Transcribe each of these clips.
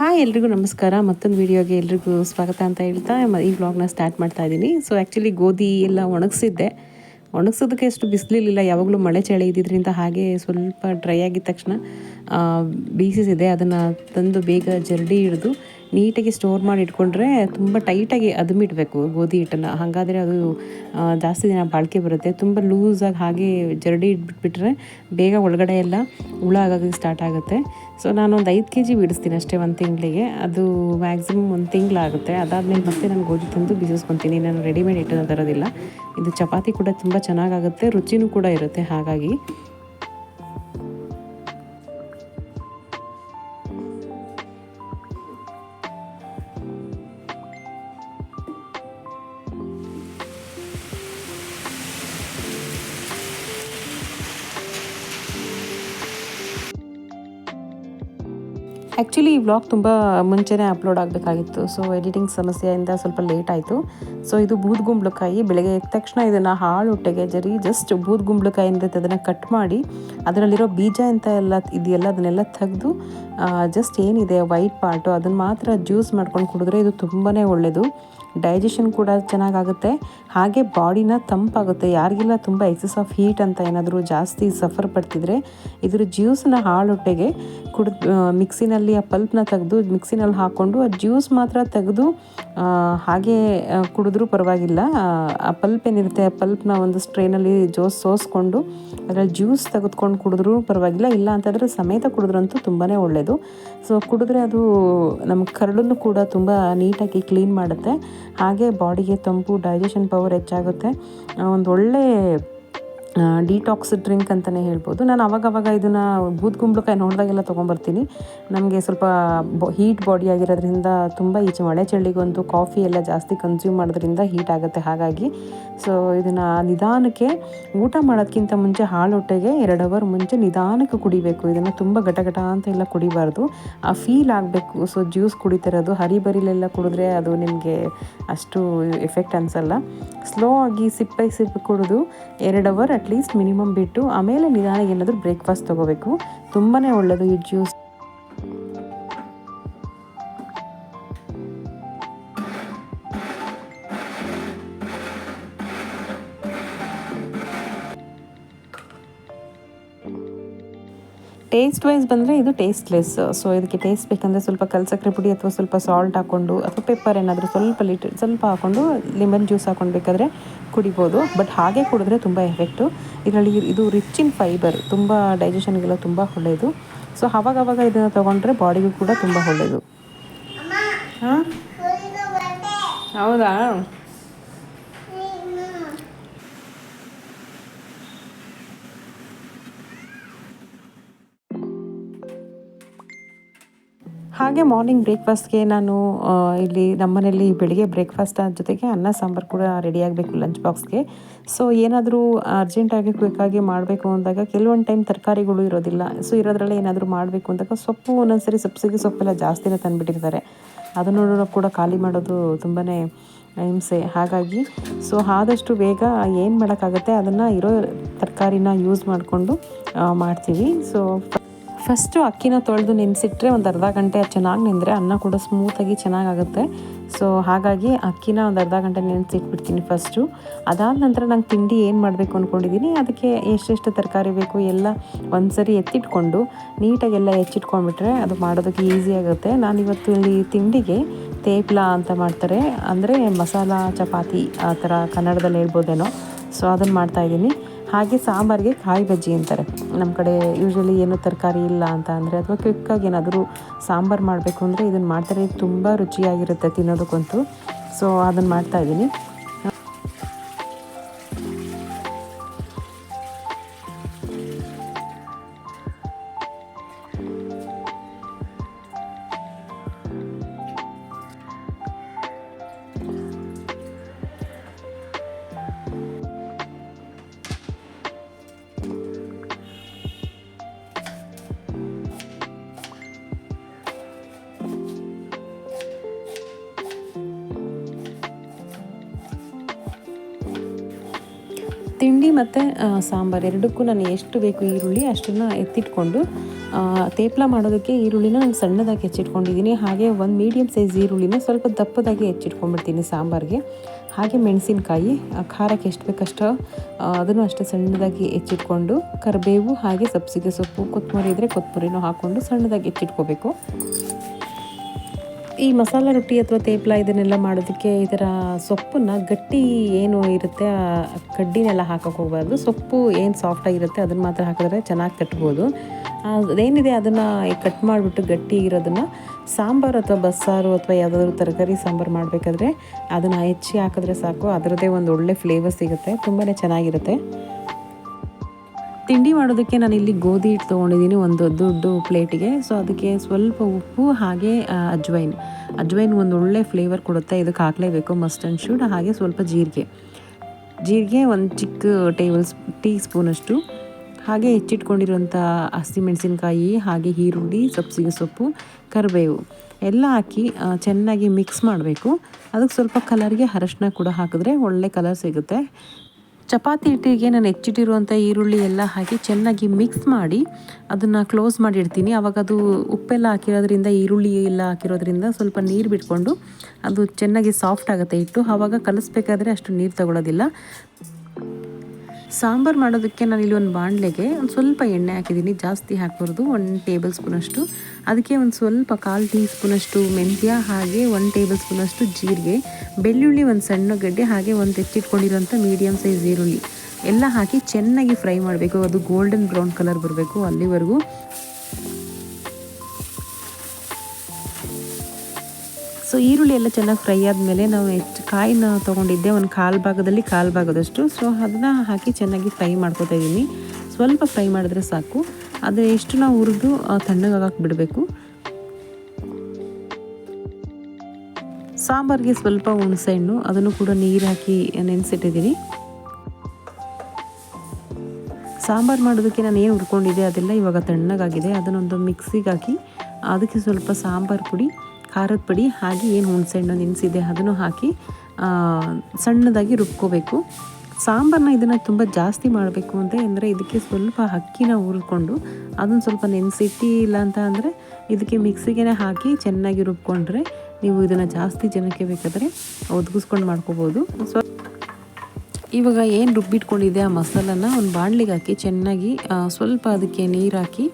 Hi ಎಲ್ರಿಗೂ ನಮಸ್ಕಾರ. ಮತ್ತೊಂದು ವೀಡಿಯೋಗೆ ಎಲ್ರಿಗೂ ಸ್ವಾಗತ ಅಂತ ಹೇಳ್ತಾ ಈ ವ್ಲಾಗ್ನ ಸ್ಟಾರ್ಟ್ ಮಾಡ್ತಾ ಇದ್ದೀನಿ ಸೊ ಆ್ಯಕ್ಚುಲಿ ಗೋಧಿ ಎಲ್ಲ ಒಣಗಿಸಿದ್ದೆ. ಒಣಗಿಸೋದಕ್ಕೆ ಅಷ್ಟು ಬಿಸಿಲಿಲ್ಲ ಯಾವಾಗಲೂ ಮಳೆ ಚಳಿ ಇದ್ದಿದ್ದರಿಂದ ಹಾಗೆ ಸ್ವಲ್ಪ ಡ್ರೈ ಆಗಿದ ತಕ್ಷಣ ಬೀಸಿಸಿದೆ. ಅದನ್ನು ತಂದು ಬೇಗ ಜರಡಿ ಹಿಡಿದು ನೀಟಾಗಿ ಸ್ಟೋರ್ ಮಾಡಿ ಇಟ್ಕೊಂಡ್ರೆ ತುಂಬ ಟೈಟಾಗಿ ಅದುಮಿಡಬೇಕು ಗೋಧಿ ಹಿಟ್ಟನ್ನು. ಹಾಗಾದರೆ ಅದು ಜಾಸ್ತಿ ದಿನ ಬಾಳಿಕೆ ಬರುತ್ತೆ. ತುಂಬ ಲೂಸಾಗಿ ಹಾಗೆ ಜರಡಿ ಇಟ್ಬಿಟ್ಬಿಟ್ರೆ ಬೇಗ ಒಳಗಡೆ ಎಲ್ಲ ಹುಳ ಆಗೋಕ್ಕೆ ಸ್ಟಾರ್ಟ್ ಆಗುತ್ತೆ. ಸೊ ನಾನು ಒಂದು ಐದು ಕೆ ಜಿ ಬಿಡಿಸ್ತೀನಿ ಅಷ್ಟೇ ಒಂದು ತಿಂಗಳಿಗೆ. ಅದು ಮ್ಯಾಕ್ಸಿಮಮ್ ಒಂದು ತಿಂಗಳಾಗುತ್ತೆ. ಅದಾದಮೇಲೆ ಮತ್ತೆ ನಾನು ಗೋಧಿ ತಂದು ಬಿಸಿಸ್ಕೊತೀನಿ ನಾನು ರೆಡಿಮೇಡ್ ಇಟ್ಟು ತರೋದಿಲ್ಲ ಇದು ಚಪಾತಿ ಕೂಡ ತುಂಬ ಚೆನ್ನಾಗಾಗುತ್ತೆ. ರುಚಿನೂ ಕೂಡ ಇರುತ್ತೆ ಹಾಗಾಗಿ. ಆ್ಯಕ್ಚುಲಿ ಈ ವ್ಲಾಗ್ ತುಂಬ ಮುಂಚೆನೇ ಅಪ್ಲೋಡ್ ಆಗಬೇಕಾಗಿತ್ತು. ಸೊ ಎಡಿಟಿಂಗ್ ಸಮಸ್ಯೆಯಿಂದ ಸ್ವಲ್ಪ ಲೇಟ್ ಆಯಿತು. ಸೊ ಇದು ಬೂದ್ಗುಂಬ್ಳಕಾಯಿ ಬೆಳಗ್ಗೆ ಎದ್ದ ತಕ್ಷಣ ಇದನ್ನು ಹಾಳು ಹೊಟ್ಟೆಗೆ ಜರಿ ಜಸ್ಟ್ ಬೂದ್ಗುಂಬ್ಳಕಾಯಿಂದ ಅದನ್ನು ಕಟ್ ಮಾಡಿ, ಅದರಲ್ಲಿರೋ ಬೀಜ ಅಂತ ಎಲ್ಲ ಇದೆಯಲ್ಲ, ಅದನ್ನೆಲ್ಲ ತೆಗೆದು ಜಸ್ಟ್ ಏನಿದೆ ವೈಟ್ ಪಾರ್ಟು ಅದನ್ನು ಮಾತ್ರ ಜ್ಯೂಸ್ ಮಾಡ್ಕೊಂಡು ಕುಡಿದ್ರೆ ಇದು ತುಂಬಾ ಒಳ್ಳೆಯದು ಡೈಜೆಷನ್ ಕೂಡ ಚೆನ್ನಾಗಾಗುತ್ತೆ. ಹಾಗೆ ಬಾಡಿನ ತಂಪಾಗುತ್ತೆ. ಯಾರಿಗೆಲ್ಲ ತುಂಬ ಎಕ್ಸಸ್ ಆಫ್ ಹೀಟ್ ಅಂತ ಏನಾದರೂ ಜಾಸ್ತಿ ಸಫರ್ ಪಡ್ತಿದ್ರೆ ಇದ್ರ ಜ್ಯೂಸನ್ನ ಹಾಳೊಟ್ಟೆಗೆ ಕುಡ್ ಮಿಕ್ಸಿನಲ್ಲಿ ಆ ಪಲ್ಪ್ನ ತೆಗೆದು ಮಿಕ್ಸಿನಲ್ಲಿ ಹಾಕ್ಕೊಂಡು ಆ ಜ್ಯೂಸ್ ಮಾತ್ರ ತೆಗೆದು ಹಾಗೆ ಕುಡಿದ್ರೂ ಪರವಾಗಿಲ್ಲ. ಆ ಪಲ್ಪ್ ಏನಿರುತ್ತೆ ಆ ಪಲ್ಪ್ನ ಒಂದು ಸ್ಟ್ರೈನಲ್ಲಿ ಜೋಸ್, ಸೋಸ್ಕೊಂಡು ಅದರಲ್ಲಿ ಜ್ಯೂಸ್ ತೆಗೆದುಕೊಂಡು ಕುಡಿದ್ರೂ ಪರವಾಗಿಲ್ಲ. ಇಲ್ಲ ಅಂತಂದರೆ ಸಮೇತ ಕುಡಿದ್ರಂತೂ ತುಂಬಾ ಒಳ್ಳೆಯದು ಸೊ ಕುಡಿದ್ರೆ ಅದು ನಮ್ಮ ಕರಳನ್ನು ಕೂಡ ತುಂಬ ನೀಟಾಗಿ ಕ್ಲೀನ್ ಮಾಡುತ್ತೆ. ಹಾಗೆ ಬಾಡಿಗೆ ತಂಪು ಡೈಜೆಷನ್ ಪವರ್ ಹೆಚ್ಚಾಗುತ್ತೆ. ಒಂದು ಒಳ್ಳೆ ಡಿಟಾಕ್ಸ್ ಡ್ರಿಂಕ್ ಅಂತಲೇ ಹೇಳ್ಬೋದು. ನಾನು ಅವಾಗವಾಗ ಇದನ್ನು ಬೂದ್ಗುಂಬಳಕಾಯಿ ನೋಡಿದಾಗೆಲ್ಲ ತೊಗೊಂಬರ್ತೀನಿ. ನಮಗೆ ಸ್ವಲ್ಪ ಬ ಹೀಟ್ ಬಾಡಿ ಆಗಿರೋದ್ರಿಂದ ತುಂಬ ಈಚೆ ಮಳೆ ಚಳಿಗಂತೂ ಕಾಫಿ ಎಲ್ಲ ಜಾಸ್ತಿ ಕನ್ಸ್ಯೂಮ್ ಮಾಡೋದ್ರಿಂದ ಹೀಟ್ ಆಗುತ್ತೆ. ಹಾಗಾಗಿ ಸೊ ಇದನ್ನು ನಿಧಾನಕ್ಕೆ ಊಟ ಮಾಡೋದಕ್ಕಿಂತ ಮುಂಚೆ ಹಾಳು ಹೊಟ್ಟೆಗೆ ಎರಡು ಅವರ್ ಮುಂಚೆ ನಿಧಾನಕ್ಕೆ ಕುಡಿಬೇಕು. ಇದನ್ನು ತುಂಬ ಘಟ ಅಂತ ಎಲ್ಲ ಕುಡಿಬಾರ್ದು. ಆ ಫೀಲ್ ಆಗಬೇಕು. ಸೊ ಜ್ಯೂಸ್ ಕುಡಿತಿರೋದು ಹರಿಬರಿಲೆಲ್ಲ ಕುಡಿದ್ರೆ ಅದು ನಿಮಗೆ ಅಷ್ಟು ಎಫೆಕ್ಟ್ ಅನಿಸಲ್ಲ. ಸ್ಲೋ ಆಗಿ ಸಿಪ್ಪೆ ಸಿಪ್ಪೆ ಕುಡಿದು ಎರಡು ಅವರ್ ಅಟ್ಲೀಸ್ಟ್ ಮಿನಿಮಮ್ ಬಿಟ್ಟು ಆಮೇಲೆ ನಿಧಾನ ಏನಾದರೂ ಬ್ರೇಕ್ಫಾಸ್ಟ್ ತೊಗೋಬೇಕು. ತುಂಬಾ ಒಳ್ಳೆಯದು ಈ ಜ್ಯೂಸ್ ಟೇಸ್ಟ್ ವೈಸ್ ಬಂದರೆ ಇದು ಟೇಸ್ಟ್ಲೆಸ್ ಸೊ ಇದಕ್ಕೆ ಟೇಸ್ಟ್ ಬೇಕಂದರೆ ಸ್ವಲ್ಪ ಕಲ್ಸಕ್ರೆ ಪುಡಿ ಅಥವಾ ಸ್ವಲ್ಪ ಸಾಲ್ಟ್ ಹಾಕ್ಕೊಂಡು ಅಥವಾ ಪೆಪ್ಪರ್ ಏನಾದರೂ ಸ್ವಲ್ಪ ಲೀಟರ್ ಸ್ವಲ್ಪ ಹಾಕ್ಕೊಂಡು ಲೆಮನ್ ಜ್ಯೂಸ್ ಹಾಕ್ಕೊಂಡು ಬೇಕಾದರೆ ಕುಡಿಬೋದು. ಬಟ್ ಹಾಗೆ ಕುಡಿದ್ರೆ ತುಂಬ ಎಫೆಕ್ಟು ಇದರಲ್ಲಿ ಇದು ರಿಚ್ ಇನ್ ಫೈಬರ್ ತುಂಬ ಡೈಜೆಷನ್ಗೆಲ್ಲ ತುಂಬ ಒಳ್ಳೆಯದು ಸೊ ಅವಾಗವಾಗ ಇದನ್ನು ತೊಗೊಂಡ್ರೆ ಬಾಡಿಗೂ ಕೂಡ ತುಂಬ ಒಳ್ಳೆಯದು ಹಾಂ? ಹೌದಾ? ಹಾಗೆ ಮಾರ್ನಿಂಗ್ ಬ್ರೇಕ್ಫಾಸ್ಟ್ಗೆ ನಾನು ಇಲ್ಲಿ ನಮ್ಮನೇಲಿ ಬೆಳಿಗ್ಗೆ ಬ್ರೇಕ್ಫಾಸ್ಟ್ ಜೊತೆಗೆ ಅನ್ನ, ಸಾಂಬಾರು ಕೂಡ ರೆಡಿ ಆಗಬೇಕು ಲಂಚ್ ಬಾಕ್ಸ್ಗೆ ಸೊ ಏನಾದರೂ ಅರ್ಜೆಂಟಾಗಿ ಕ್ವಿಕ್ಕಾಗಿ ಮಾಡಬೇಕು ಅಂದಾಗ ಕೆಲವೊಂದು ಟೈಮ್ ತರಕಾರಿಗಳು ಇರೋದಿಲ್ಲ. ಸೊ ಇರೋದ್ರಲ್ಲೇ ಏನಾದರೂ ಮಾಡಬೇಕು ಅಂದಾಗ ಸೊಪ್ಪು ಒಂದೊಂದ್ಸರಿ ಸಬ್ಸಿಗೆ ಸೊಪ್ಪೆಲ್ಲ ಜಾಸ್ತಿನೇ ತಂದುಬಿಟ್ಟಿರ್ತಾರೆ. ಅದನ್ನು ಕೂಡ ಖಾಲಿ ಮಾಡೋದು ತುಂಬಾ ಹಿಂಸೆ. ಹಾಗಾಗಿ ಸೊ ಆದಷ್ಟು ಬೇಗ ಏನು ಮಾಡೋಕ್ಕಾಗುತ್ತೆ ಅದನ್ನು ಇರೋ ತರಕಾರಿನ ಯೂಸ್ ಮಾಡಿಕೊಂಡು ಮಾಡ್ತೀವಿ. ಸೊ ಫಸ್ಟು ಅಕ್ಕಿನ ತೊಳೆದು ನೆನೆಸಿಟ್ರೆ ಒಂದು ಅರ್ಧ ಗಂಟೆ ಚೆನ್ನಾಗಿ ನೆಂದರೆ ಅನ್ನ ಕೂಡ ಸ್ಮೂತಾಗಿ ಚೆನ್ನಾಗಾಗುತ್ತೆ. ಸೊ ಹಾಗಾಗಿ ಅಕ್ಕಿನ ಒಂದು ಅರ್ಧ ಗಂಟೆ ನೆನೆಸಿಟ್ಬಿಡ್ತೀನಿ ಫಸ್ಟು. ಅದಾದ ನಂತರ ನಂಗೆ ತಿಂಡಿ ಏನು ಮಾಡಬೇಕು ಅಂದ್ಕೊಂಡಿದ್ದೀನಿ ಅದಕ್ಕೆ ಎಷ್ಟೆಷ್ಟು ತರಕಾರಿ ಬೇಕು ಎಲ್ಲ ಒಂದು ಸರಿ ಎತ್ತಿಟ್ಕೊಂಡು ನೀಟಾಗೆಲ್ಲ ಹೆಚ್ಚಿಟ್ಕೊಂಡ್ಬಿಟ್ರೆ ಅದು ಮಾಡೋದಕ್ಕೆ ಈಸಿ ಆಗುತ್ತೆ. ನಾನು ಇವತ್ತು ಇಲ್ಲಿ ತಿಂಡಿಗೆ ತೇಪ್ಲ ಅಂತ ಮಾಡ್ತಾರೆ. ಅಂದರೆ ಮಸಾಲ, ಚಪಾತಿ ಆ ಥರ ಕನ್ನಡದಲ್ಲಿ ಹೇಳ್ಬೋದೇನೋ. ಸೊ ಅದನ್ನು ಮಾಡ್ತಾಯಿದ್ದೀನಿ ಹಾಗೆ ಸಾಂಬಾರಿಗೆ ಕಾಯಿ ಬಜ್ಜಿ ಅಂತಾರೆ. ನಮ್ಮ ಕಡೆ ಯೂಶ್ವಲಿ ಏನು ತರಕಾರಿ ಇಲ್ಲ ಅಂತ ಅಂದರೆ ಅಥವಾ ಕ್ವಿಕ್ಕಾಗಿ ಏನಾದರೂ ಸಾಂಬಾರು ಮಾಡಬೇಕು ಅಂದರೆ ಇದನ್ನು ಮಾಡ್ತಾರೆ. ತುಂಬ ರುಚಿಯಾಗಿರುತ್ತೆ ತಿನ್ನೋದಕ್ಕಂತೂ. ಸೊ ಅದನ್ನು ಮಾಡ್ತಾಯಿದ್ದೀನಿ ತಿಂಡಿ ಮತ್ತು ಸಾಂಬಾರು ಎರಡಕ್ಕೂ ನಾನು ಎಷ್ಟು ಬೇಕು ಈರುಳ್ಳಿ ಅಷ್ಟನ್ನು ಎತ್ತಿಟ್ಕೊಂಡು ತೇಪ್ಲ ಮಾಡೋದಕ್ಕೆ ಈರುಳ್ಳಿನ ನಾನು ಸಣ್ಣದಾಗಿ ಹೆಚ್ಚಿಟ್ಕೊಂಡಿದ್ದೀನಿ. ಹಾಗೆ ಒಂದು ಮೀಡಿಯಮ್ ಸೈಜ್ ಈರುಳ್ಳಿನ ಸ್ವಲ್ಪ ದಪ್ಪದಾಗಿ ಹೆಚ್ಚಿಟ್ಕೊಂಡ್ಬಿಡ್ತೀನಿ ಸಾಂಬಾರಿಗೆ. ಹಾಗೆ ಮೆಣಸಿನ್ಕಾಯಿ ಖಾರಕ್ಕೆ ಎಷ್ಟು ಬೇಕಷ್ಟು ಅದನ್ನು ಅಷ್ಟು ಸಣ್ಣದಾಗಿ ಹೆಚ್ಚಿಟ್ಕೊಂಡು, ಕರಿಬೇವು ಹಾಗೆ ಸಬ್ಸಿಗೆ ಸೊಪ್ಪು, ಕೊತ್ತಂಬರಿ ಇದ್ದರೆ ಕೊತ್ತಂಬರಿನೂ ಹಾಕ್ಕೊಂಡು ಸಣ್ಣದಾಗಿ ಹೆಚ್ಚಿಟ್ಕೋಬೇಕು. ಈ ಮಸಾಲ ರೊಟ್ಟಿ ಅಥವಾ ತೇಪ್ಲ ಇದನ್ನೆಲ್ಲ ಮಾಡೋದಕ್ಕೆ ಇದರ ಸೊಪ್ಪನ್ನು ಗಟ್ಟಿ ಏನು ಇರುತ್ತೆ, ಆ ಕಡ್ಡಿನೆಲ್ಲ ಹಾಕೋಕೆ ಹೋಗಬಾರ್ದು. ಸೊಪ್ಪು ಏನು ಸಾಫ್ಟಾಗಿರುತ್ತೆ ಅದನ್ನು ಮಾತ್ರ ಹಾಕಿದ್ರೆ ಚೆನ್ನಾಗಿ ಕಟ್ಬೋದು. ಅದೇನಿದೆ ಅದನ್ನು ಕಟ್ ಮಾಡಿಬಿಟ್ಟು ಗಟ್ಟಿ ಇರೋದನ್ನು ಸಾಂಬಾರು ಅಥವಾ ಬಸ್ಸಾರು ಅಥವಾ ಯಾವುದಾದ್ರು ತರಕಾರಿ ಸಾಂಬಾರು ಮಾಡಬೇಕಾದ್ರೆ ಅದನ್ನು ಹೆಚ್ಚಿ ಹಾಕಿದ್ರೆ ಸಾಕು. ಅದರದ್ದೇ ಒಂದು ಒಳ್ಳೆ ಫ್ಲೇವರ್ ಸಿಗುತ್ತೆ. ತುಂಬಾ ಚೆನ್ನಾಗಿರುತ್ತೆ. ತಿಂಡಿ ಮಾಡೋದಕ್ಕೆ ನಾನು ಇಲ್ಲಿ ಗೋಧಿ ಹಿಟ್ಟು ತೊಗೊಂಡಿದ್ದೀನಿ, ಒಂದು ದೊಡ್ಡ ಪ್ಲೇಟಿಗೆ. ಸೊ ಅದಕ್ಕೆ ಸ್ವಲ್ಪ ಉಪ್ಪು, ಹಾಗೆ ಅಜ್ವೈನ್. ಅಜ್ವೈನ್ ಒಂದು ಒಳ್ಳೆ ಫ್ಲೇವರ್ ಕೊಡುತ್ತೆ. ಇದಕ್ಕೆ ಹಾಕಲೇಬೇಕು ಮಸ್ಟ್ ಆ್ಯಂಡ್ ಶುಡ್ ಹಾಗೆ ಸ್ವಲ್ಪ ಜೀರಿಗೆ. ಜೀರಿಗೆ ಒಂದು ಚಿಕ್ಕ ಟೇಬಲ್ ಟೀ ಸ್ಪೂನಷ್ಟು ಹಾಗೆ ಹೆಚ್ಚಿಟ್ಕೊಂಡಿರುವಂಥ ಹಸಿಮೆಣಸಿನ್ಕಾಯಿ ಹಾಗೆ ಈರುಳ್ಳಿ ಸಬ್ಸಿಗೆ ಸೊಪ್ಪು, ಕರಿಬೇವು ಎಲ್ಲ ಹಾಕಿ ಚೆನ್ನಾಗಿ ಮಿಕ್ಸ್ ಮಾಡಬೇಕು. ಅದಕ್ಕೆ ಸ್ವಲ್ಪ ಕಲರ್ಗೆ ಅರಶಿನ ಕೂಡ ಹಾಕಿದ್ರೆ ಒಳ್ಳೆ ಕಲರ್ ಸಿಗುತ್ತೆ. ಚಪಾತಿ ಹಿಟ್ಟಿಗೆ ನಾನು ಹೆಚ್ಚಿಟ್ಟಿರುವಂಥ ಈರುಳ್ಳಿ ಎಲ್ಲ ಹಾಕಿ ಚೆನ್ನಾಗಿ ಮಿಕ್ಸ್ ಮಾಡಿ ಅದನ್ನು ಕ್ಲೋಸ್ ಮಾಡಿ ಇಡ್ತೀನಿ ಆವಾಗ ಅದು ಉಪ್ಪೆಲ್ಲ ಹಾಕಿರೋದ್ರಿಂದ, ಈರುಳ್ಳಿ ಎಲ್ಲ ಹಾಕಿರೋದ್ರಿಂದ ಸ್ವಲ್ಪ ನೀರು ಬಿಟ್ಕೊಂಡು ಅದು ಚೆನ್ನಾಗಿ ಸಾಫ್ಟ್ ಆಗುತ್ತೆ ಹಿಟ್ಟು. ಆವಾಗ ಕಲಿಸ್ಬೇಕಾದ್ರೆ ಅಷ್ಟು ನೀರು ತಗೊಳ್ಳೋದಿಲ್ಲ ಸಾಂಬಾರು ಮಾಡೋದಕ್ಕೆ ನಾನು ಇಲ್ಲಿ ಒಂದು ಬಾಣಲೆಗೆ ಒಂದು ಸ್ವಲ್ಪ ಎಣ್ಣೆ ಹಾಕಿದ್ದೀನಿ. ಜಾಸ್ತಿ ಹಾಕ್ಬಾರ್ದು. ಒಂದು ಟೇಬಲ್ ಸ್ಪೂನಷ್ಟು ಅದಕ್ಕೆ ಒಂದು ಸ್ವಲ್ಪ ಕಾಲು ಟೀ ಸ್ಪೂನಷ್ಟು ಮೆಂತ್ಯ, ಹಾಗೆ ಒಂದು ಟೇಬಲ್ ಸ್ಪೂನಷ್ಟು ಜೀರಿಗೆ, ಬೆಳ್ಳುಳ್ಳಿ ಒಂದು ಸಣ್ಣ ಗಡ್ಡೆ, ಹಾಗೆ ಒಂದು ತೆಚ್ಚಿಟ್ಕೊಂಡಿರೋಂಥ ಮೀಡಿಯಮ್ ಸೈಜ್ ಈರುಳ್ಳಿ. ಎಲ್ಲ ಹಾಕಿ ಚೆನ್ನಾಗಿ ಫ್ರೈ ಮಾಡಬೇಕು. ಅದು ಗೋಲ್ಡನ್ ಬ್ರೌನ್ ಕಲರ್ ಬರಬೇಕು ಅಲ್ಲಿವರೆಗೂ. ಸೊ ಈರುಳ್ಳಿ ಎಲ್ಲ ಚೆನ್ನಾಗಿ ಫ್ರೈ ಆದಮೇಲೆ ನಾವು ಹೆಚ್ಚು ಕಾಯಿನ ತೊಗೊಂಡಿದ್ದೆ, ಒಂದು ಕಾಲು ಭಾಗದಲ್ಲಿ ಕಾಲು ಭಾಗದಷ್ಟು. ಸೊ ಅದನ್ನು ಹಾಕಿ ಚೆನ್ನಾಗಿ ಫ್ರೈ ಮಾಡ್ಕೊತಾ ಇದ್ದೀನಿ ಸ್ವಲ್ಪ ಫ್ರೈ ಮಾಡಿದ್ರೆ ಸಾಕು. ಅದು ಎಷ್ಟು ನಾವು ಹುರಿದು ತಣ್ಣಗಾಗಕ್ಕೆ ಬಿಡಬೇಕು ಸಾಂಬಾರಿಗೆ ಸ್ವಲ್ಪ ಹುಣಸೆಹಣ್ಣು ಅದನ್ನು ಕೂಡ ನೀರು ಹಾಕಿ ನೆನೆಸಿಟ್ಟಿದ್ದೀನಿ ಸಾಂಬಾರು ಮಾಡೋದಕ್ಕೆ ನಾನು ಏನು ಹುರ್ಕೊಂಡಿದ್ದೆ, ಅದೆಲ್ಲ ಇವಾಗ ತಣ್ಣಗಾಗಿದೆ. ಅದನ್ನೊಂದು ಮಿಕ್ಸಿಗೆ ಹಾಕಿ, ಅದಕ್ಕೆ ಸ್ವಲ್ಪ ಸಾಂಬಾರು ಪುಡಿ. ಖಾರದ ಪುಡಿ, ಹಾಗೆ ಏನು ಹುಣಸೆಹಣ್ಣು ನೆನೆಸಿದೆ ಅದನ್ನು ಹಾಕಿ ಸಣ್ಣದಾಗಿ ರುಬ್ಕೋಬೇಕು. ಸಾಂಬಾರನ್ನ ಇದನ್ನು ತುಂಬ ಜಾಸ್ತಿ ಮಾಡಬೇಕು ಅಂತ ಅಂದರೆ ಇದಕ್ಕೆ ಸ್ವಲ್ಪ ಅಕ್ಕಿನ ಹುರ್ಕೊಂಡು ಅದನ್ನು ಸ್ವಲ್ಪ ನೆನೆಸಿಟ್ಟು ಇಲ್ಲ ಅಂತ ಅಂದರೆ ಇದಕ್ಕೆ ಮಿಕ್ಸಿಗೆ ಹಾಕಿ ಚೆನ್ನಾಗಿ ರುಬ್ಕೊಂಡ್ರೆ ನೀವು ಇದನ್ನು ಜಾಸ್ತಿ ಜನಕ್ಕೆ ಬೇಕಾದರೆ ಒದಗಿಸ್ಕೊಂಡು ಮಾಡ್ಕೋಬೋದು. ಸೊ, ಇವಾಗ ಏನು ರುಬ್ಬಿಟ್ಕೊಂಡಿದೆ ಆ ಮಸಾಲನ ಒಂದು ಬಾಣಲಿಗೆ ಹಾಕಿ ಚೆನ್ನಾಗಿ ಸ್ವಲ್ಪ ಅದಕ್ಕೆ ನೀರು ಹಾಕಿ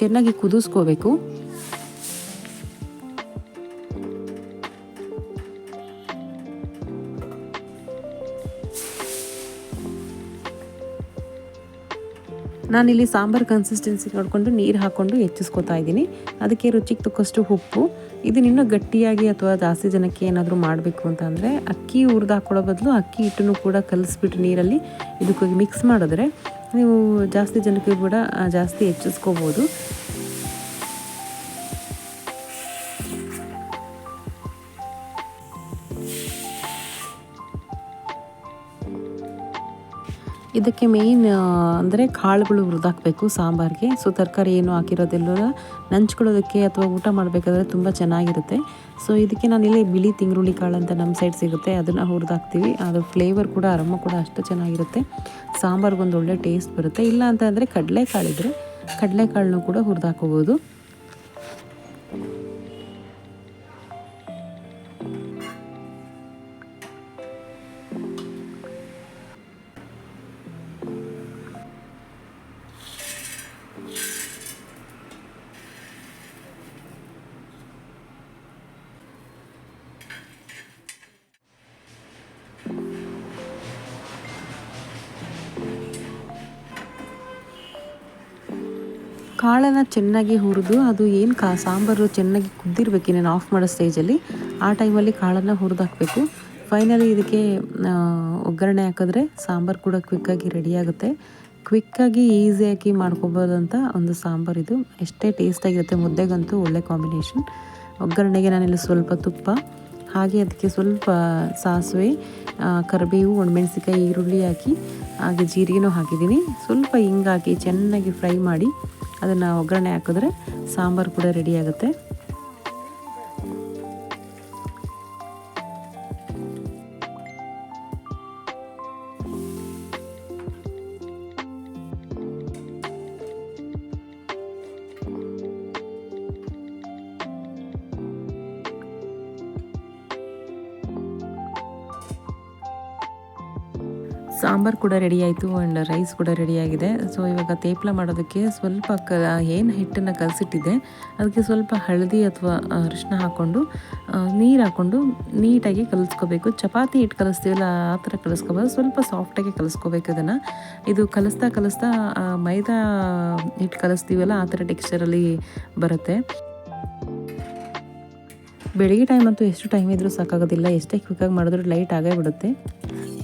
ಚೆನ್ನಾಗಿ ಕುದಿಸ್ಕೋಬೇಕು. ನಾನಿಲ್ಲಿ ಸಾಂಬಾರು ಕನ್ಸಿಸ್ಟೆನ್ಸಿ ನೋಡಿಕೊಂಡು ನೀರು ಹಾಕ್ಕೊಂಡು ಹೆಚ್ಚಿಸ್ಕೊತಾ ಇದ್ದೀನಿ. ಅದಕ್ಕೆ ರುಚಿಗೆ ತಕ್ಕಷ್ಟು ಉಪ್ಪು. ಇದನ್ನ ಇನ್ನೂ ಗಟ್ಟಿಯಾಗಿ ಅಥವಾ ಜಾಸ್ತಿ ಜನಕ್ಕೆ ಏನಾದರೂ ಮಾಡಬೇಕು ಅಂತ ಅಂದರೆ ಅಕ್ಕಿ ಹುರಿದು ಹಾಕ್ಕೊಳ್ಳೋ ಬದಲು ಅಕ್ಕಿ ಹಿಟ್ಟನ್ನು ಕೂಡ ಕಲಿಸ್ಬಿಟ್ಟು ನೀರಲ್ಲಿ ಇದಕ್ಕೆ ಮಿಕ್ಸ್ ಮಾಡಿದ್ರೆ ನೀವು ಜಾಸ್ತಿ ಜನಕ್ಕೆ ಕೂಡ ಜಾಸ್ತಿ ಹೆಚ್ಚಿಸ್ಕೋಬೋದು. ಇದಕ್ಕೆ ಮೇಯ್ನ್ ಅಂದರೆ ಕಾಳುಗಳು ಹುರಿದಾಕಬೇಕು ಸಾಂಬಾರಿಗೆ. ಸೊ ತರಕಾರಿ ಏನು ಹಾಕಿರೋದೆಲ್ಲ. ನಂಚ್ಕೊಳ್ಳೋದಕ್ಕೆ ಅಥವಾ ಊಟ ಮಾಡಬೇಕಾದ್ರೆ ತುಂಬ ಚೆನ್ನಾಗಿರುತ್ತೆ. ಸೊ ಇದಕ್ಕೆ ನಾನಿಲ್ಲಿ ಬಿಳಿ ತಿಂಗುರುಳಿ ಕಾಳು ಅಂತ ನಮ್ಮ ಸೈಡ್ ಸಿಗುತ್ತೆ. ಅದನ್ನು ಹುರಿದಾಕ್ತೀವಿ. ಅದ್ರ ಫ್ಲೇವರ್ ಕೂಡ ಅರಮ ಕೂಡ ಅಷ್ಟು ಚೆನ್ನಾಗಿರುತ್ತೆ. ಸಾಂಬಾರ್ಗೊಂದು ಒಳ್ಳೆ ಟೇಸ್ಟ್ ಬರುತ್ತೆ. ಇಲ್ಲ ಅಂತ ಅಂದರೆ ಕಡಲೆಕಾಳಿದ್ರೆ ಕಡಲೆಕಾಳನ್ನು ಕೂಡ ಹುರಿದಾಕೋಬೋದು ಕಾಳನ್ನು ಚೆನ್ನಾಗಿ ಹುರಿದು, ಅದು ಏನು ಕಾ, ಸಾಂಬಾರು ಚೆನ್ನಾಗಿ ಕುದ್ದಿರಬೇಕು ನಾನು ಆಫ್ ಮಾಡೋ ಸ್ಟೇಜಲ್ಲಿ ಆ ಟೈಮಲ್ಲಿ ಕಾಳನ್ನು ಹುರಿದು ಹಾಕಬೇಕು ಫೈನಲಿ ಇದಕ್ಕೆ ಒಗ್ಗರಣೆ ಹಾಕಿದ್ರೆ ಸಾಂಬಾರು ಕೂಡ ಕ್ವಿಕ್ಕಾಗಿ ರೆಡಿಯಾಗುತ್ತೆ ಕ್ವಿಕ್ಕಾಗಿ ಈಸಿಯಾಗಿ ಮಾಡ್ಕೊಬೋದಂತ ಒಂದು ಸಾಂಬಾರು ಇದು. ಎಷ್ಟೇ ಟೇಸ್ಟಾಗಿರುತ್ತೆ ಮುದ್ದೆಗಂತೂ ಒಳ್ಳೆ ಕಾಂಬಿನೇಷನ್ ಒಗ್ಗರಣೆಗೆ ನಾನಿಲ್ಲಿ ಸ್ವಲ್ಪ ತುಪ್ಪ, ಹಾಗೆ ಅದಕ್ಕೆ ಸ್ವಲ್ಪ ಸಾಸಿವೆ ಕರಿಬೇವು ಒಣಮೆಣಸಿಕಾಯಿ ಈರುಳ್ಳಿ ಹಾಕಿ, ಹಾಗೆ ಜೀರಿಗೆನೂ ಹಾಕಿದ್ದೀನಿ. ಸ್ವಲ್ಪ ಹಿಂಗಾಕಿ ಚೆನ್ನಾಗಿ ಫ್ರೈ ಮಾಡಿ ಅದನ್ನು ಒಗ್ಗರಣೆ ಹಾಕಿದ್ರೆ ಸಾಂಬಾರು ಕೂಡ ರೆಡಿ ಆಗುತ್ತೆ. ಸಾಂಬಾರು ಕೂಡ ರೆಡಿ ಆಯಿತು ಆ್ಯಂಡ್ ರೈಸ್ ಕೂಡ ರೆಡಿಯಾಗಿದೆ ಸೊ ಇವಾಗ ತೇಪ್ಲ ಮಾಡೋದಕ್ಕೆ ಸ್ವಲ್ಪ ಕ ಏನು ಹಿಟ್ಟನ್ನು ಕಲಸಿಟ್ಟಿದೆ ಅದಕ್ಕೆ ಸ್ವಲ್ಪ ಹಳದಿ ಅಥವಾ ಅರಿಶಿನ ಹಾಕ್ಕೊಂಡು ನೀರು ಹಾಕ್ಕೊಂಡು ನೀಟಾಗಿ ಕಲಸ್ಕೋಬೇಕು. ಚಪಾತಿ ಹಿಟ್ಟು ಕಲಿಸ್ತೀವಲ್ಲ, ಆ ಥರ ಕಲಿಸ್ಕೋಬಾರ್ದು. ಸ್ವಲ್ಪ ಸಾಫ್ಟಾಗಿ ಕಲಿಸ್ಕೋಬೇಕು ಅದನ್ನು ಇದು ಕಲಿಸ್ತಾ ಕಲಿಸ್ತಾ ಮೈದಾ ಹಿಟ್ಟು ಕಲಿಸ್ತೀವಲ್ಲ, ಆ ಥರ ಟೆಕ್ಸ್ಚರಲ್ಲಿ ಬರುತ್ತೆ. ಬೆಳಿಗ್ಗೆ ಟೈಮ್ ಅಂತೂ ಎಷ್ಟು ಟೈಮ್ ಇದ್ದರೂ ಸಾಕಾಗೋದಿಲ್ಲ. ಎಷ್ಟೇ ಕ್ವಿಕ್ಕಾಗಿ ಮಾಡಿದ್ರೂ ಲೈಟ್ ಆಗೇ ಬಿಡುತ್ತೆ.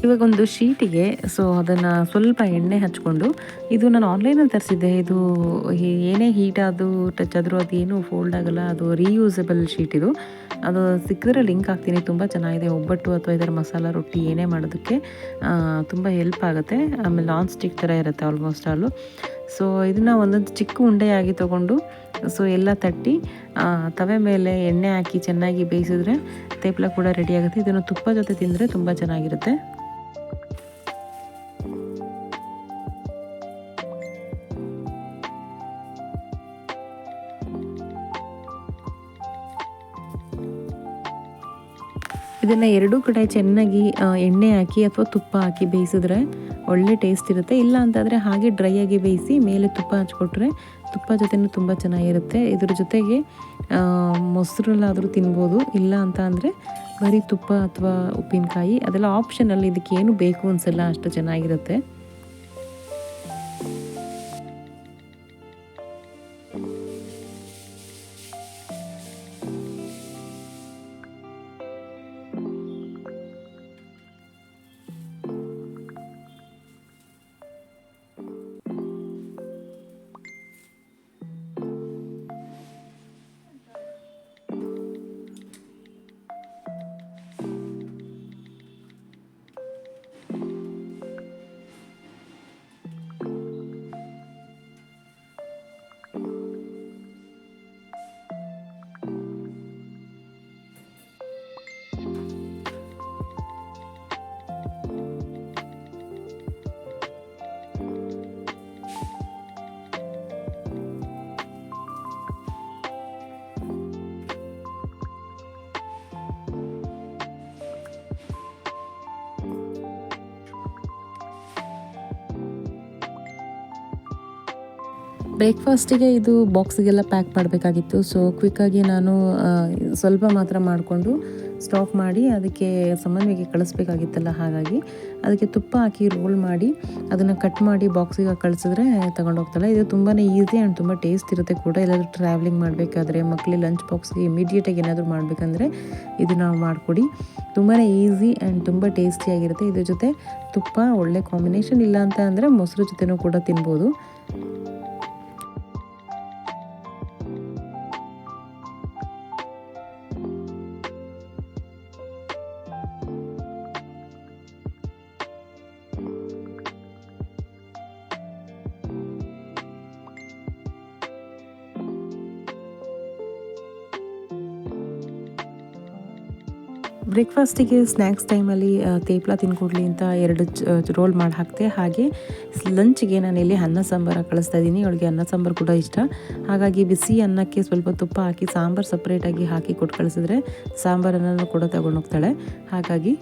ಇವಾಗ ಒಂದು ಶೀಟಿಗೆ ಸೊ ಅದನ್ನು ಸ್ವಲ್ಪ ಎಣ್ಣೆ ಹಚ್ಕೊಂಡು, ಇದು ನಾನು ಆನ್ಲೈನಲ್ಲಿ ತರಿಸಿದ್ದೆ. ಇದು ಏನೇ ಹೀಟ್ ಅದು ಟಚ್ ಆದರೂ ಅದೇನು ಫೋಲ್ಡ್ ಆಗಲ್ಲ, ಅದು ರೀಯೂಸಬಲ್ ಶೀಟ್ ಇದು. ಅದು ಸಿಕ್ಕಿದ್ರೆ ಲಿಂಕ್ ಹಾಕ್ತೀನಿ, ತುಂಬ ಚೆನ್ನಾಗಿದೆ. ಒಬ್ಬಟ್ಟು ಅಥವಾ ಇದರ ಮಸಾಲ ರೊಟ್ಟಿ ಏನೇ ಮಾಡೋದಕ್ಕೆ ತುಂಬ ಹೆಲ್ಪ್ ಆಗುತ್ತೆ. ಆಮೇಲೆ ನಾನ್ ಸ್ಟಿಕ್ ಥರ ಇರುತ್ತೆ ಆಲ್ಮೋಸ್ಟ್ ಆಲು ಸೊ ಇದನ್ನು ಒಂದೊಂದು ಚಿಕ್ಕ ಉಂಡೆಯಾಗಿ ತೊಗೊಂಡು ಸೊ ಎಲ್ಲ ತಟ್ಟಿ ತವೆ ಮೇಲೆ ಎಣ್ಣೆ ಹಾಕಿ ಚೆನ್ನಾಗಿ ಬೇಯಿಸಿದ್ರೆ, ತೇಪ್ಲ ಕೂಡ ರೆಡಿ ಆಗುತ್ತೆ. ಇದನ್ನು ತುಪ್ಪ ಜೊತೆ ತಿಂದರೆ ತುಂಬ ಚೆನ್ನಾಗಿರುತ್ತೆ. ಇದನ್ನು ಎರಡೂ ಕಡೆ ಚೆನ್ನಾಗಿ ಎಣ್ಣೆ ಹಾಕಿ ಅಥವಾ ತುಪ್ಪ ಹಾಕಿ ಬೇಯಿಸಿದ್ರೆ ಒಳ್ಳೆ ಟೇಸ್ಟ್ ಇರುತ್ತೆ. ಇಲ್ಲ ಅಂತಂದರೆ ಹಾಗೆ ಡ್ರೈ ಆಗಿ ಬೇಯಿಸಿ ಮೇಲೆ ತುಪ್ಪ ಹಚ್ಕೊಟ್ರೆ ತುಪ್ಪ ಜೊತೆನೂ ತುಂಬ ಚೆನ್ನಾಗಿರುತ್ತೆ. ಇದ್ರ ಜೊತೆಗೆ ಮೊಸರಲ್ಲಾದರೂ ತಿನ್ಬೋದು. ಇಲ್ಲ ಅಂತ ಅಂದರೆ ಬರೀ ತುಪ್ಪ ಅಥವಾ ಉಪ್ಪಿನಕಾಯಿ ಅದೆಲ್ಲ ಆಪ್ಷನಲ್ಲಿ ಇದಕ್ಕೆ ಏನು ಬೇಕು ಅನ್ಸಲ್ಲ, ಅಷ್ಟು ಚೆನ್ನಾಗಿರುತ್ತೆ. ಬ್ರೇಕ್ಫಾಸ್ಟಿಗೆ ಇದು ಬಾಕ್ಸಿಗೆಲ್ಲ ಪ್ಯಾಕ್ ಮಾಡಬೇಕಾಗಿತ್ತು. ಸೊ ಕ್ವಿಕ್ಕಾಗಿ ನಾನು ಸ್ವಲ್ಪ ಮಾತ್ರ ಮಾಡಿಕೊಂಡು ಸ್ಟಾಪ್ ಮಾಡಿ ಅದಕ್ಕೆ ಸಮನ್ವಿಗೆ ಕಳಿಸ್ಬೇಕಾಗಿತ್ತಲ್ಲ ಹಾಗಾಗಿ. ಅದಕ್ಕೆ ತುಪ್ಪ ಹಾಕಿ ರೋಲ್ ಮಾಡಿ, ಅದನ್ನು ಕಟ್ ಮಾಡಿ ಬಾಕ್ಸಿಗೆ ಕಳಿಸಿದ್ರೆ ತಗೊಂಡೋಗ್ತಲ್ಲ ಇದು ತುಂಬಾ ಈಸಿ ಆ್ಯಂಡ್ ತುಂಬ ಟೇಸ್ಟ್ ಇರುತ್ತೆ ಕೂಡ. ಎಲ್ಲಾದರೂ ಟ್ರಾವೆಲಿಂಗ್ ಮಾಡಬೇಕಾದ್ರೆ ಮಕ್ಕಳಿಗೆ ಲಂಚ್ ಬಾಕ್ಸ್ಗೆ ಇಮಿಡಿಯೇಟಾಗಿ ಏನಾದರೂ ಮಾಡಬೇಕಂದ್ರೆ ಇದು ನಾವು ಮಾಡಿಕೊಡಿ. ತುಂಬಾ ಈಸಿ ಆ್ಯಂಡ್ ತುಂಬ ಟೇಸ್ಟಿಯಾಗಿರುತ್ತೆ ಇದ್ರ ಜೊತೆ ತುಪ್ಪ ಒಳ್ಳೆ ಕಾಂಬಿನೇಷನ್ ಇಲ್ಲ ಅಂತ ಅಂದರೆ ಮೊಸರು ಜೊತೆನೂ ಕೂಡ ತಿನ್ಬೋದು. ಬ್ರೇಕ್ಫಾಸ್ಟಿಗೆ ಸ್ನ್ಯಾಕ್ಸ್ ಟೈಮಲ್ಲಿ ತೇಪ್ಲ ತಿನ್ಕೊಡ್ಲಿ ಅಂತ ಎರಡು ರೋಲ್ ಮಾಡಿ ಹಾಕ್ತೆ ಹಾಗೆ ಲಂಚ್ಗೆ ಇಲ್ಲಿ ಅನ್ನ ಸಾಂಬಾರ ಕಳಿಸ್ತಾ ಇದ್ದೀನಿ ಅವಳಿಗೆ ಅನ್ನ ಸಾಂಬಾರು ಕೂಡ ಇಷ್ಟ. ಹಾಗಾಗಿ ಬಿಸಿ ಅನ್ನಕ್ಕೆ ಸ್ವಲ್ಪ ತುಪ್ಪ ಹಾಕಿ, ಸಾಂಬಾರು ಸಪ್ರೇಟಾಗಿ ಹಾಕಿ ಕೊಟ್ಟು ಕಳಿಸಿದ್ರೆ ಸಾಂಬಾರನ್ನು ಕೂಡ ತಗೊಂಡೋಗ್ತಾಳೆ. ಹಾಗಾಗಿ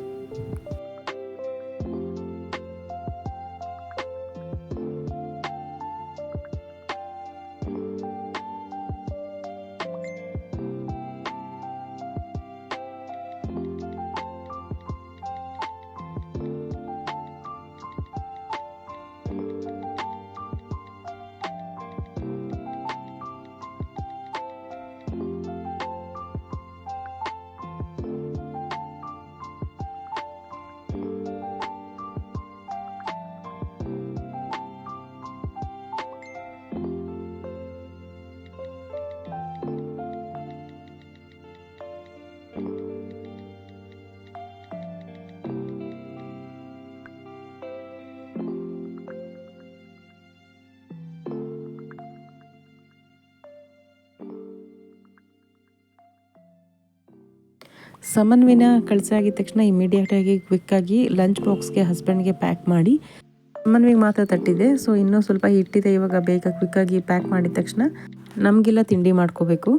ಸಮನ್ವಿನ ಕಳಿಸಾಗಿದ ತಕ್ಷಣ ಇಮಿಡಿಯೇಟಾಗಿ ಕ್ವಿಕ್ಕಾಗಿ ಲಂಚ್ ಬಾಕ್ಸ್ಗೆ ಹಸ್ಬೆಂಡ್ಗೆ ಪ್ಯಾಕ್ ಮಾಡಿ. ಸಮನ್ವಿಗೆ ಮಾತ್ರ ತಟ್ಟಿದೆ ಸೊ ಇನ್ನೂ ಸ್ವಲ್ಪ ಹಿಟ್ಟಿದೆ. ಇವಾಗ ಬೇಗ ಕ್ವಿಕ್ಕಾಗಿ ಪ್ಯಾಕ್ ಮಾಡಿದ ತಕ್ಷಣ ನಮಗೆಲ್ಲ ತಿಂಡಿ ಮಾಡ್ಕೋಬೇಕು.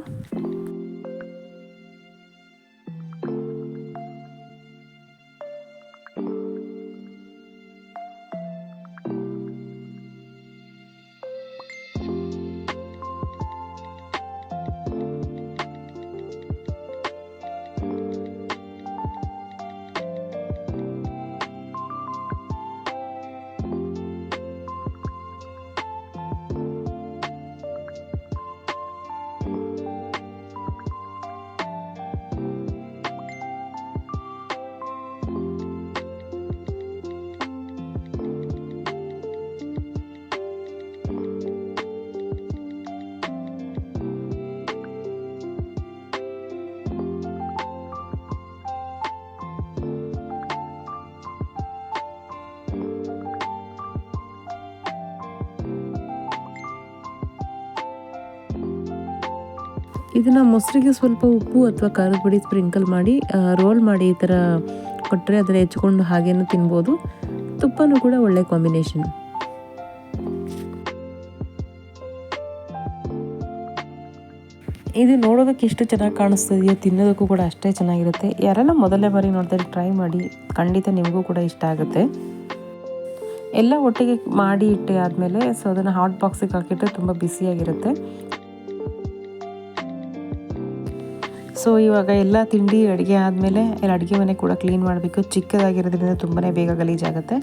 ಇದನ್ನು ಮೊಸರಿಗೆ ಸ್ವಲ್ಪ ಉಪ್ಪು ಅಥವಾ ಖಾರದ ಪುಡಿ ಸ್ಪ್ರಿಂಕಲ್ ಮಾಡಿ ರೋಲ್ ಮಾಡಿ ಈ ಥರ ಕೊಟ್ಟರೆ ಅದನ್ನು ಹೆಚ್ಕೊಂಡು ಹಾಗೇನೂ ತಿನ್ಬೋದು. ತುಪ್ಪನೂ ಕೂಡ ಒಳ್ಳೆ ಕಾಂಬಿನೇಷನ್. ಇದು ನೋಡೋದಕ್ಕೆ ಎಷ್ಟು ಚೆನ್ನಾಗಿ ಕಾಣಿಸ್ತಿದೆಯೋ ತಿನ್ನೋದಕ್ಕೂ ಕೂಡ ಅಷ್ಟೇ ಚೆನ್ನಾಗಿರುತ್ತೆ. ಯಾರೆಲ್ಲ ಮೊದಲನೇ ಬಾರಿ ನೋಡಿದ್ರೆ ಟ್ರೈ ಮಾಡಿ, ಖಂಡಿತ ನಿಮಗೂ ಕೂಡ ಇಷ್ಟ ಆಗುತ್ತೆ. ಎಲ್ಲ ಒಟ್ಟಿಗೆ ಮಾಡಿ ಇಟ್ಟೆ ಆದಮೇಲೆ ಸೊ ಅದನ್ನು ಹಾಟ್ ಬಾಕ್ಸಿಗೆ ಹಾಕಿಟ್ಟರೆ ತುಂಬ ಬಿಸಿಯಾಗಿರುತ್ತೆ ಸೊ ಇವಾಗ ಎಲ್ಲ ತಿಂಡಿ, ಅಡುಗೆ ಆದಮೇಲೆ ಎಲ್ಲ ಅಡುಗೆ ಮನೆ ಕೂಡ ಕ್ಲೀನ್ ಮಾಡಬೇಕು. ಚಿಕ್ಕದಾಗಿರೋದ್ರಿಂದ ತುಂಬನೇ ಬೇಗ ಗಲೀಜಾಗುತ್ತೆ.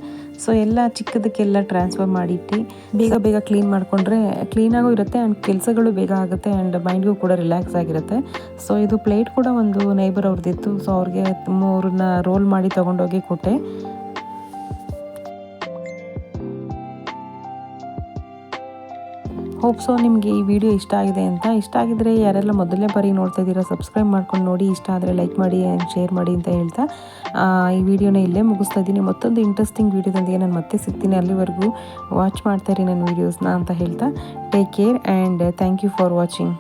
ಸೊ ಎಲ್ಲ ಚಿಕ್ಕದಕ್ಕೆಲ್ಲ ಟ್ರಾನ್ಸ್ಫರ್ ಮಾಡಿಟ್ಟು ಬೇಗ ಬೇಗ ಕ್ಲೀನ್ ಮಾಡಿಕೊಂಡ್ರೆ ಕ್ಲೀನಾಗೂ ಇರುತ್ತೆ ಆ್ಯಂಡ್ ಕೆಲಸಗಳು ಬೇಗ ಆಗುತ್ತೆ ಆ್ಯಂಡ್ ಮೈಂಡ್ಗೂ ಕೂಡ ರಿಲ್ಯಾಕ್ಸ್ ಆಗಿರುತ್ತೆ. ಸೊ ಇದು ಪ್ಲೇಟ್ ಕೂಡ ಒಂದು ನೈಬರ್ ಅವ್ರದ್ದಿತ್ತು ಸೊ ಅವ್ರಿಗೆ ಮೂರನ್ನ ರೋಲ್ ಮಾಡಿ ತೊಗೊಂಡೋಗಿ ಕೊಟ್ಟೆ. ಹೋಪ್ ಸೊ ನಿಮಗೆ ಈ ವಿಡಿಯೋ ಇಷ್ಟ ಆಗಿದೆ ಅಂತ. ಇಷ್ಟ ಆಗಿದ್ರೆ ಯಾರೆಲ್ಲ ಮೊದಲನೇ ಬಾರಿ ನೋಡ್ತಾ ಇದ್ದೀರಾ ಸಬ್ಸ್ಕ್ರೈಬ್ ಮಾಡ್ಕೊಂಡು ನೋಡಿ. ಇಷ್ಟ ಆದರೆ ಲೈಕ್ ಮಾಡಿ ಆ್ಯಂಡ್ ಶೇರ್ ಮಾಡಿ ಅಂತ ಹೇಳ್ತಾ. ಈ ವಿಡಿಯೋನ ಇಲ್ಲೇ ಮುಗಿಸ್ತಾ ಇದ್ದೀನಿ. ಮತ್ತೊಂದು ಇಂಟ್ರೆಸ್ಟಿಂಗ್ ವಿಡಿಯೋದೊಂದಿಗೆ ನಾನು ಮತ್ತೆ ಸಿಗ್ತೀನಿ. ಅಲ್ಲಿವರೆಗೂ ವಾಚ್ ಮಾಡ್ತಾ ಇರಿ ನನ್ನ ವೀಡಿಯೋಸ್ನ ಅಂತ ಹೇಳ್ತಾ. Take care and thank you for watching